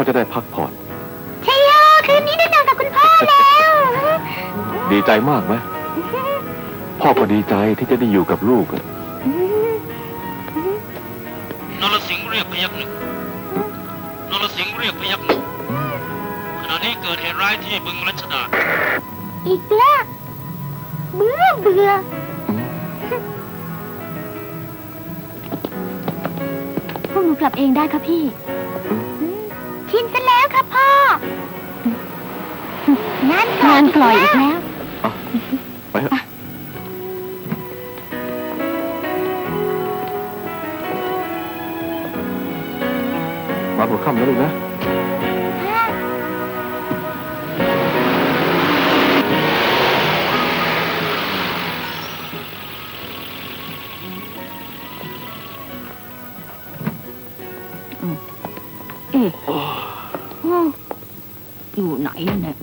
พ่อจะได้พักผ่อน ชัยโยคืนนี้ได้นอนกับคุณพ่อแล้ว ดีใจมากไหมพ่อก็ดีใจที่จะได้อยู่กับลูกอะนรสิงห์เรียกพยักหนึ่งนรสิงห์เรียกพยักหนึ่งขณะนี้เกิดเหตุร้ายที่บึงรัชดา อีกแล้วเบื่อเบื่อพวกหนูกลับเองได้ครับพี่ ชินซะแล้วครับพ่องานงานกล่อยอีกแล้ว ไปเถอะมาหัวค่ำแล้วลูกนะ เอ๊ะ อยู่ไหนเนี่ย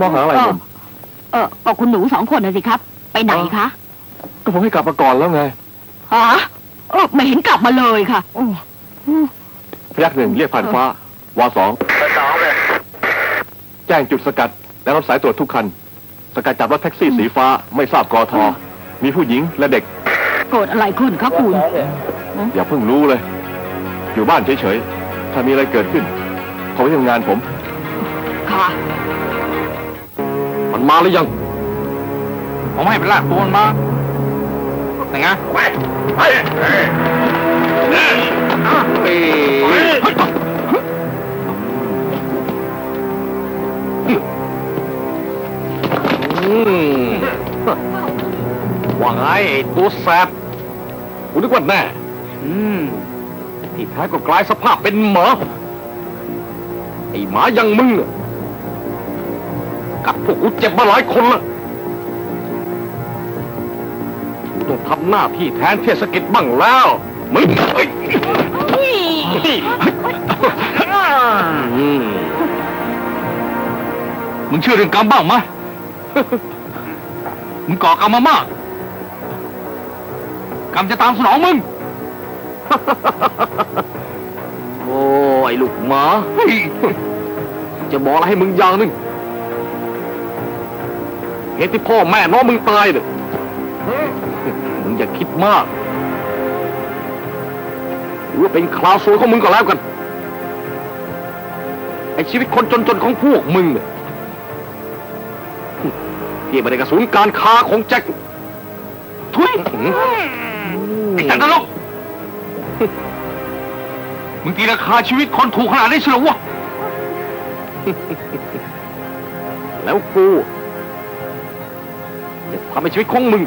มองหาอะไรผมเออก็คุณหนูสองคนนะสิครับ ไปไหนคะก็ผมให้กลับมาก่อนแล้วไงฮะเออไม่เห็นกลับมาเลยค่ะโอ้พยักหนึ่งเรียกผ่านฟ้าวาสองแจ้งจุดสกัด และรับสายตรวจทุกคัน สกัดจับรถแท็กซี่สีฟ้าไม่ทราบกอทอมีผู้หญิงและเด็กเกิดอะไรขึ้นคะคุณอย่าเพิ่งรู้เลย อยู่บ้านเฉยๆถ้ามีอะไรเกิดขึ้นโทรไปทำงานผม ค่ะมันมาหรือยัง ผมให้ไปลากตัวมันมาไหนไงไปไปว่าไงไอ้ตัวแสบกูนึกว่าแน่อืมที่แท้ก็กลายสภาพเป็นหมาไอ้หมาอยังมึงน่ะ กัดพวกกูเจ็บมาหลายคนละกูต้องทำหน้าที่แทนเทศกิจบ้างแล้วมึงเอ้ยอืมมึงเชื่อเรื่องกรรมบ้างไหมมึงก่อกรรมมามาก กรรมจะตามสนองมึง โอ้ไอ้ลูกหมาเฮ้ยจะบอกอะไรให้มึงอย่างหนึง เหตุที่พ่อแม่น้องมึงตายเนี่ยมึงอย่าคิดมากหรือว่าเป็นคราวซวยของมึงก็แล้วกัน ไอชีวิตคนจนๆของพวกมึงเนี่ยที่ไม่ได้กระสุนการค้าของแจ็คทุยไอ้จันทรกมึงตีราคาชีวิตคนถูกขนาดนี้เชียววะแล้วกู ทำให้ชีวิตของมึง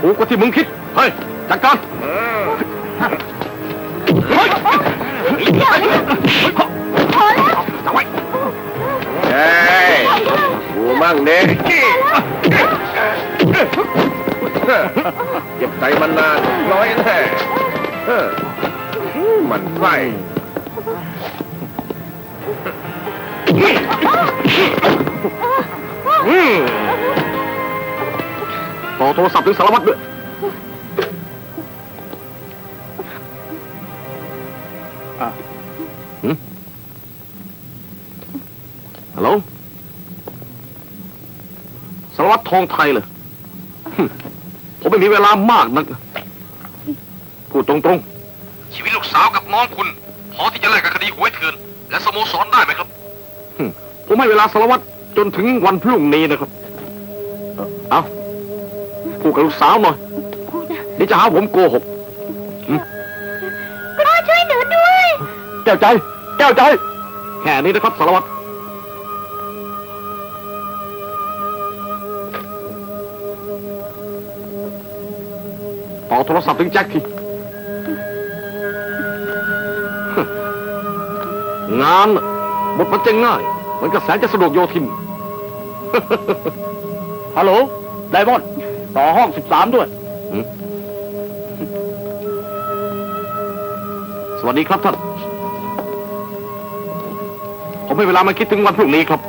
ถูกกว่าที่มึงคิด เฮ้ย จัดการเฮ้ยพอแล้วจับไว้เฮ้ยกูมั่งเด็กเก็บใจมันนานน้อยแน่มันไส้ โทรศัพท์ถึงสารวัตรด้วยฮัลโหลสารวัตรทองไทยเลยผมไม่มีเวลามากนักนะพูดตรงชีวิตลูกสาวกับน้องคุณ พอที่จะแลกกับคดีหวยเถื่อนและสโมสรได้ไหมครับๆผมให้เวลาสารวัตรจนถึงวันพรุ่งนี้นะครับเอา พูดกับลูกสาวหน่อยเดี๋ยวจะหาผมโกหกพ่อช่วยหนูด้วย แก้วใจ แก้วใจ แค่นี้นะครับสารวัตรต่อโทรศัพท์ถึงแจ็คทีงานน่ะบทมันจะง่ายมันก็แสนจะสะดวกโยทิน ฮัลโหลไดมอนด์ ต่อห้องสิบสามด้วย สวัสดีครับท่าน ผมให้เวลามาคิดถึงวันพรุ่งนี้ครับ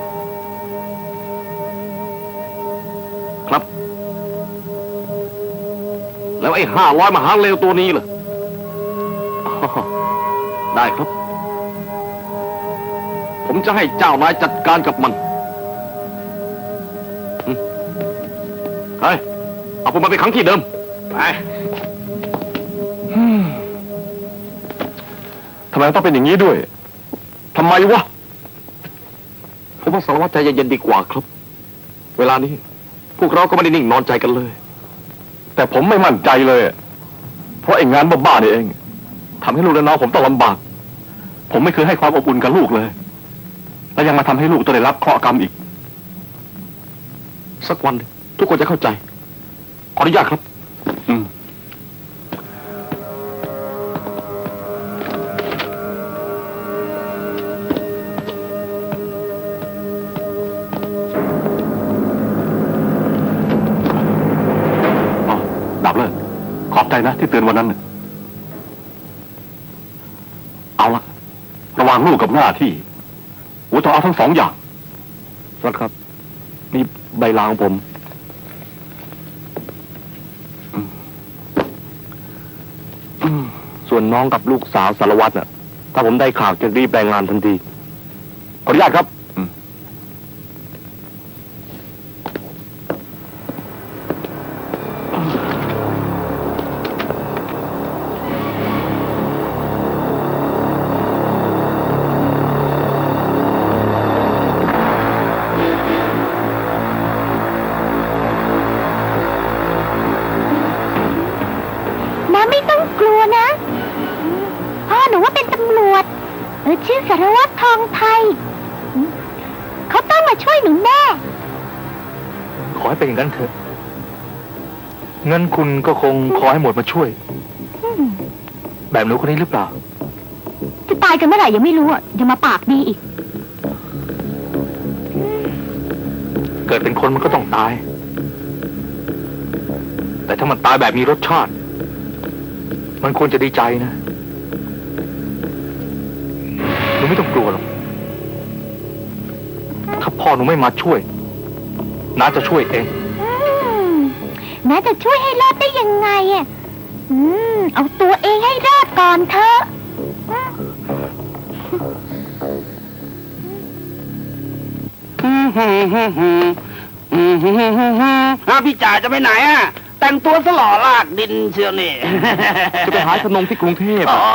ครับ แล้วไอ้ห้าร้อยมหาเลวตัวนี้ล่ะอ๋อได้ครับ ผมจะให้เจ้านายจัดการกับมัน เฮ้ย เอาผมมาไปขังที่เดิม ไปอืมทำไมต้องเป็นอย่างนี้ด้วย ทำไมวะ ผมว่าสารวัตรใจเย็นๆดีกว่าครับ เวลานี้ พวกเราก็ไม่ได้นิ่งนอนใจกันเลย แต่ผมไม่มั่นใจเลย เพราะไอ้งานบ้าๆนี่เองทำให้ลูกและน้องผมต้องลำบาก ผมไม่เคยให้ความอบอุ่นกับลูกเลย แล้วยังมาทำให้ลูกต้องได้รับเคราะห์กรรมอีก สักวันหนึ่งทุกคนจะเข้าใจ ขออนุญาตครับ อืมอ๋อดับเลย ขอบใจนะที่เตือนวันนั้นน่ะเอาละระหว่างลูกกับหน้าที่โอ้ต้องเอาทั้งสองอย่างครับ นี่ใบลาของผมอืมอืมส่ วนน้องกับลูกสาวสารวัตรน่ะ ถ้าผมได้ข่าวจะรีบรายงานทันที ขออนุญาตครับ อให้เป็นอย่างนั้นเถอะเงินคุณก็คงขอให้หมดมาช่วย อืมแบบหนูคนนี้หรือเปล่า จะตายกันเมื่อไหร่ยังไม่รู้อะยังมาปากดีอีก เกิดเป็นคนมันก็ต้องตาย แต่ถ้ามันตายแบบมีรสชาติ มันควรจะดีใจนะ หนูไม่ต้องกลัวหรอก ถ้าพ่อหนูไม่มาช่วย น้าจะช่วยเอง อืมน้าจะช่วยให้รอดได้ยังไงอะอืม เอาตัวเองให้รอดก่อนเถอะอืมอ้าวพี่จ่าจะไปไหนอะ แต่งตัวสล่อลากดินเชียวนี่ จะไปหาขนมที่กรุงเทพอ๋อ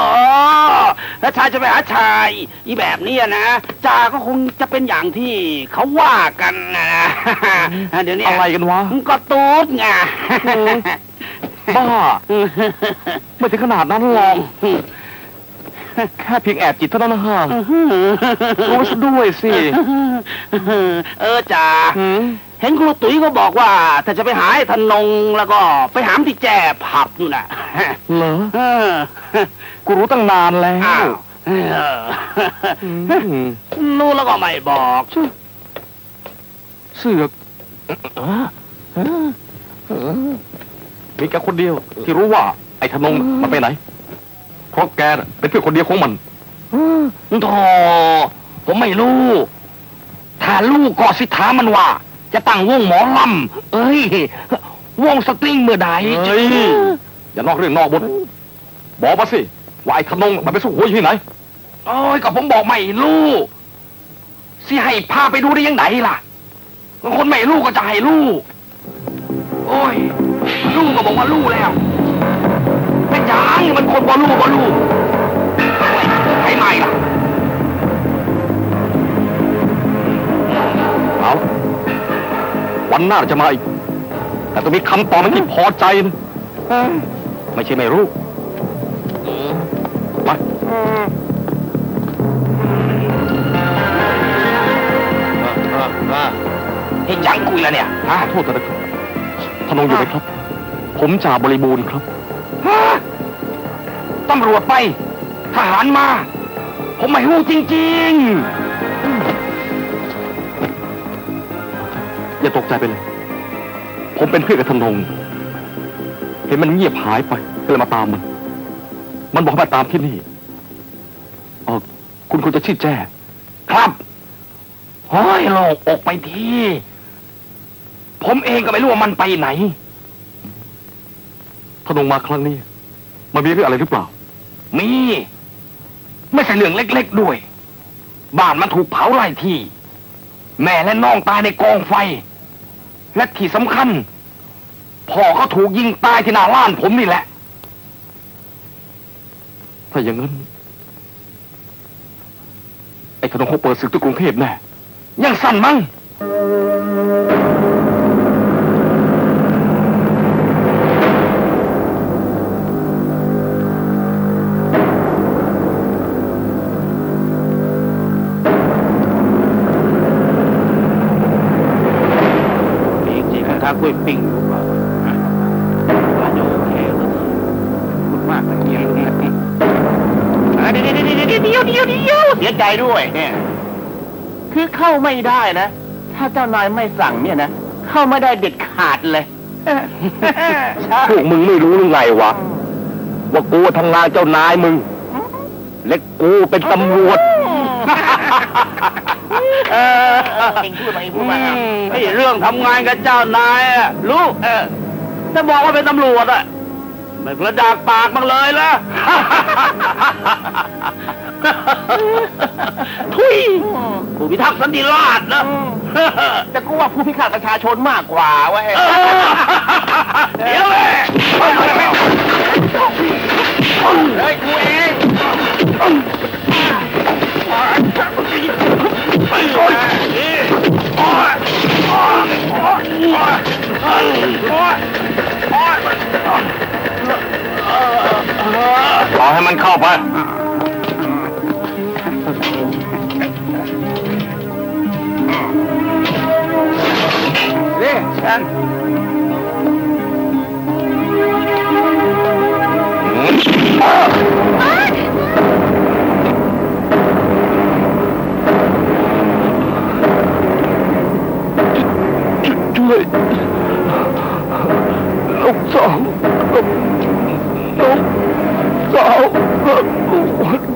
แล้วชายจะไปหาชายอีแบบเนี้ยนะจ่าก็คงจะเป็นอย่างที่เขาว่ากันนะเดี๋ยวนี้อะไรกันวะก็ตูดไงบ้าไม่ถึงขนาดนั้นหรอกแค่เพียงแอบจิตเท่านั้นนะฮะรู้ซะด้วยสิ เออจ่าหืม เห็นครูตุ๋ยก็บอกว่า ถ้าจะไปหาไอ้ธนงแล้วก็ไปหามที่แจ่ผับนู่นน่ะเหรอเออกูรู้ตั้งนานแล้อ้าววเอออืมรู้แล้วก็ไม่บอกเสือกมีแกคนเดียว ที่รู้ว่าไอ้ธนงมันไปไหน เพราะแกน่ะเป็นเพื่อนคนเดียวของมัน โธ่ผมไม่รู้ถ้าลูกก็สิถามมันว่า จะตั้งวงหมอลำเอ้ยวงสตริงเมื่อใดเฮ้ยอย่านอกเรื่องนอกบทบอกมาสิว่าไอ้ธนงมันไปสู้หัวอยู่ที่ไหนโอ้ยก็ผมบอกไม่รู้สิให้พาไปดูได้ยังไงล่ะคนไม่รู้ก็จะให้รู้โอ้ยรู้ก็บอกว่ารู้แล้วเป็นยังมันคนบ่รู้บ่รู้ วันหน้าจะมาอีก แต่ต้องมีคำตอบมันที่พอใจนะไม่ใช่ไม่รู้ไปเห็นยังคุยแล้วเนี่ยขอโทษนะครับธนงอยู่ไหมครับ ผมจ่าบริบูรณ์ครับฮะตำรวจไป ทหารมา ผมไม่รู้จริง อย่าตกใจไปเลย ผมเป็นเพื่อนกับธนง เห็นมันเงียบหายไปก็เลยมาตามมัน มันบอกให้มาตามที่นี่เออคุณควรจะชื่อแจ้ ครับเฮ้ยโลงอกไปทีผมเองก็ไม่รู้ว่ามันไปไหนธนงมาครั้งนี้ มันมีเรื่องอะไรหรือเปล่า มี ไม่ใช่เรื่องเล็กๆด้วย บ้านมันถูกเผาไล่ที่ แม่และน้องตายในกองไฟ และที่สำคัญ พ่อเขาถูกยิงตายที่หน้าร้านผมนี่แหละ ถ้าอย่างนั้น ไอ้ขนมคงเปิดศึกที่กรุงเทพแน่ยังสั่นมั้ง ล้วยปิ้งหรือเปล่าว่าจะโอเคหรือคุณมากเลยเดียวเดียวเดียวเดียวเดียวเดียวเสียใจด้วยเนี่ยคือเข้าไม่ได้นะ ถ้าเจ้านายไม่สั่งเนี่ยนะ เข้าไม่ได้เด็ดขาดเลยพวกมึงไม่รู้หรือไงวะ ว่ากูทำงานเจ้านายมึง เล็กกูเป็นตำรวจ เองพูดมาเองพูดมาไอ้เรื่องทำงานกับเจ้านายอะรู้เออถ้าบอกว่าเป็นตำรวจอะไม่กระดากปากมันเลยละทุยผู้พิทักษ์สันติราษฎร์นะแต่กูว่าผู้พิทักษ์ประชาชนมากกว่าเว้ยเดี๋ยวเลยเฮ้ยกูเอง ขอให้มันเข้าไป นี่ฉันช่วยลูกสาว ลูกสาว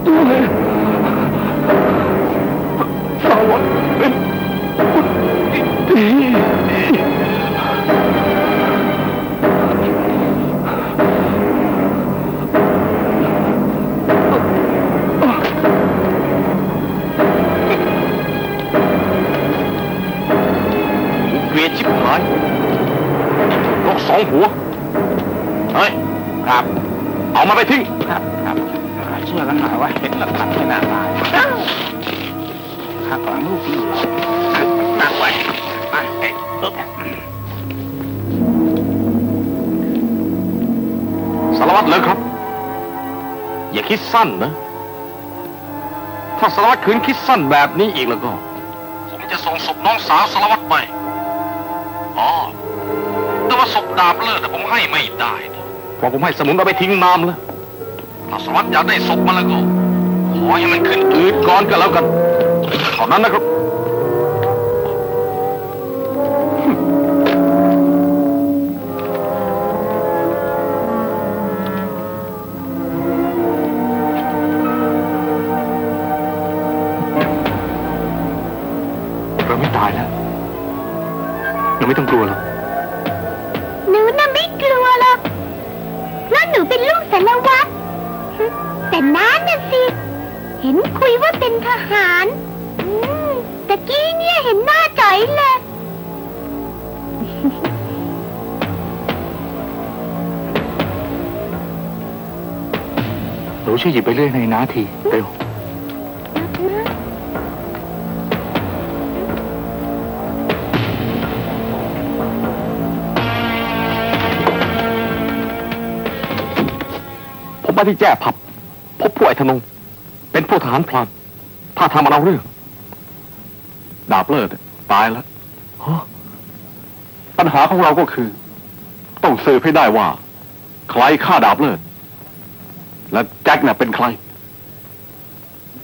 ด้วยสาวเเกลียดชิบหายนกสองหัว เฮ้ย ครับ เอามาไปทิ้ง ครับ ครับเชื่อกันหน่อยว่าเห็นหลักฐานไม่น่าตายข้างหลังลูกพี่นั่งไว้ไปเอ๊ะอึ๊บสารวัตรเลยครับ อย่าคิดสั้นนะ ถ้าสารวัตรคืนคิดสั้นแบบนี้อีกแล้วก็ ผมจะส่งศพน้องสาวสารวัตรไป อ๋อแต่ว่าศพดาบเลิศแต่ผมให้ไม่ได้นะเพราะผมให้สมุนเอาไปทิ้งน้ำแล้วถ้าสารวัตรอยากได้ศพมาแล้วก็ขอให้มันขึ้นอืดก่อนก็แล้วกันเท่านั้นนะครับเราไม่ตายแล้ว เราไม่ต้องกลัวหรอก หนูน่ะไม่กลัวหรอกเพราะหนูเป็นลูกสารวัตรแต่น้าน่ะสิ เห็นคุยว่าเป็นทหารอืมตะกี้เนี่ยเห็นหน้าจ่อยเลย หนูช่วยหยิบไปเรื่อยในนาทีเร็วผม มาที่แจ้ผับ พบผู้ไอ้ธนง เป็นผู้ทหารพรานถ้าทำมันเอาเรื่อง ดาบเลิศตายแล้วปัญหาของเราก็คือ ต้องสืบให้ได้ว่า ใครฆ่าดาบเลิศและแจ็คน่ะเป็นใคร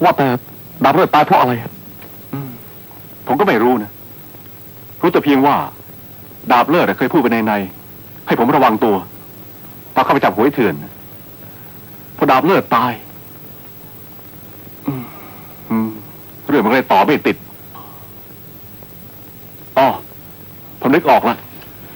ว่าแต่ดาบเลิศตายเพราะอะไรผมก็ไม่รู้นะ รู้แต่เพียงว่า ดาบเลิศเคยพูดไปในใน ให้ผมระวังตัวตอนเข้าไปจับหวยเถื่อนนะ พอดาบเลิศตายอืมอืมเรื่องมันก็เลยต่อไม่ติดอ๋อผมนึกออกแล้ว